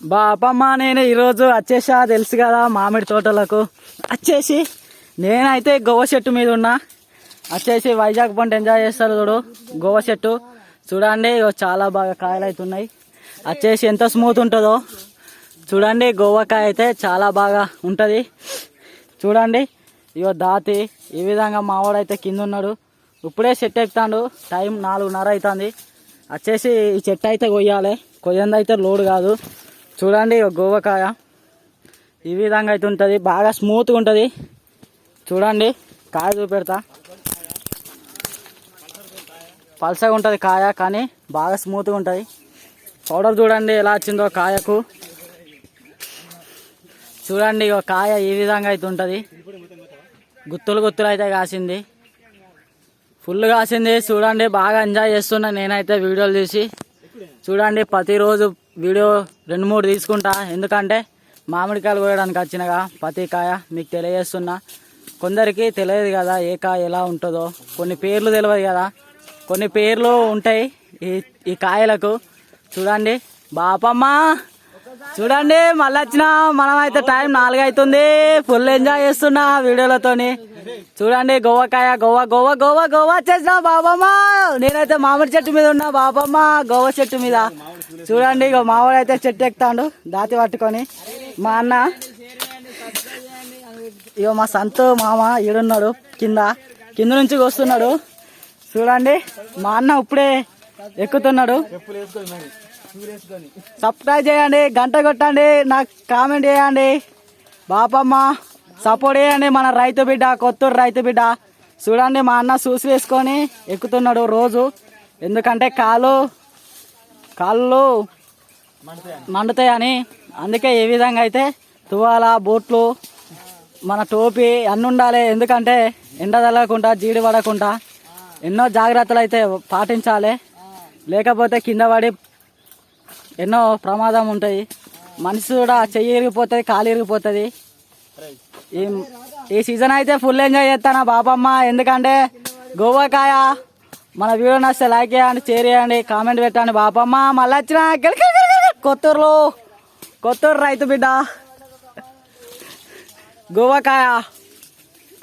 బాపమ్మ నేను ఈరోజు వచ్చేసా తెలుసు కదా మామిడి తోటలకు. వచ్చేసి నేనైతే గోవ చెట్టు మీద ఉన్నా. వచ్చేసి వైజాగ్ పంట ఎంజాయ్ చేస్తారు చూడు గోవ చెట్టు. చూడండి ఇగో చాలా బాగా కాయలు అవుతున్నాయి వచ్చేసి ఎంత స్మూత్ ఉంటుందో. చూడండి గోవకాయ అయితే చాలా బాగా ఉంటుంది. చూడండి ఇగో దాతి ఈ విధంగా మావాడైతే కింద ఉన్నాడు. ఇప్పుడే చెట్టు ఎక్కుతాడు టైం నాలుగున్నర అవుతుంది. వచ్చేసి ఈ చెట్టు అయితే కొయ్యాలి. కొయ్యంది అయితే లోడ్ కాదు. చూడండి గోవకాయ. ఈ విధంగా అయితే ఉంటుంది. బాగా స్మూత్గా ఉంటుంది. చూడండి కాయ చూపెడతా. పల్సగా ఉంటుంది కాయ కానీ బాగా స్మూత్గా ఉంటుంది. పౌడర్ చూడండి ఎలా వచ్చిందో కాయకు. చూడండి ఇగో కాయ ఈ విధంగా అయితే ఉంటుంది. గుత్తులు గుత్తులు అయితే కాసింది. ఫుల్ కాసింది. చూడండి బాగా ఎంజాయ్ చేస్తున్నా. నేనైతే వీడియోలు తీసి. చూడండి ప్రతిరోజు వీడియో రెండు మూడు తీసుకుంటా. ఎందుకంటే మామిడికాయలు కోయడానికి వచ్చినగా ప్రతి కాయ మీకు తెలియజేస్తున్నా. కొందరికి తెలియదు కదా ఏ కాయ ఎలా ఉంటుందో. కొన్ని పేర్లు తెలియదు కదా. కొన్ని పేర్లు ఉంటాయి ఈ ఈ కాయలకు. చూడండి బాపమ్మ! చూడండి మళ్ళీ వచ్చిన. మనం అయితే టైం నాలుగు అవుతుంది ఫుల్ ఎంజాయ్ చేస్తున్నా వీడియోలతోని. చూడండి గోవకాయ గోవా గోవా గోవా గోవా వచ్చేసిన బాబమ్మ. నేనైతే మామిడి చెట్టు మీద ఉన్నా బాబమ్మ గోవా చెట్టు మీద. చూడండి ఇగో మామిడి అయితే చెట్టు ఎక్కుతాడు దాతి పట్టుకొని. మా అన్న ఇగో మా సంతు మామ ఈడున్నాడు కింద కింద నుంచి వస్తున్నాడు. చూడండి మా అన్న ఇప్పుడే ఎక్కుతున్నాడు. సబ్స్క్రైబ్ చేయండి గంట కొట్టండి నాకు కామెంట్ చేయండి. బాపమ్మ సపోర్ట్ చేయండి మన రైతు బిడ్డ కొత్తూరు రైతు బిడ్డ. చూడండి మా అన్న చూసి వేసుకొని ఎక్కుతున్నాడు రోజు. ఎందుకంటే కాలు కాళ్ళు మండుతాయని. అందుకే ఏ విధంగా అయితే తువాల బూట్లు మన టోపీ అన్నీ ఉండాలి. ఎందుకంటే ఎండ తగలకుండా జీడి పడకుండా ఎన్నో జాగ్రత్తలు అయితే పాటించాలి. లేకపోతే కింద పడి ఎన్నో ప్రమాదం ఉంటాయి. మనిషి కూడా చెయ్యి ఇరిగిపోతుంది కాలు ఇరిగిపోతుంది. ఈ ఈ సీజన్ అయితే ఫుల్ ఎంజాయ్ చేస్తాను బాబమ్మ ఎందుకంటే గోవాకాయ మన వీడియో నచ్చితే లైక్ చేయండి షేర్ చేయండి కామెంట్ పెట్టండి బాపమ్మ. మళ్ళీ వచ్చిన కొత్తూరులో కొత్తూరు రైతు బిడ్డ గోవాకాయ.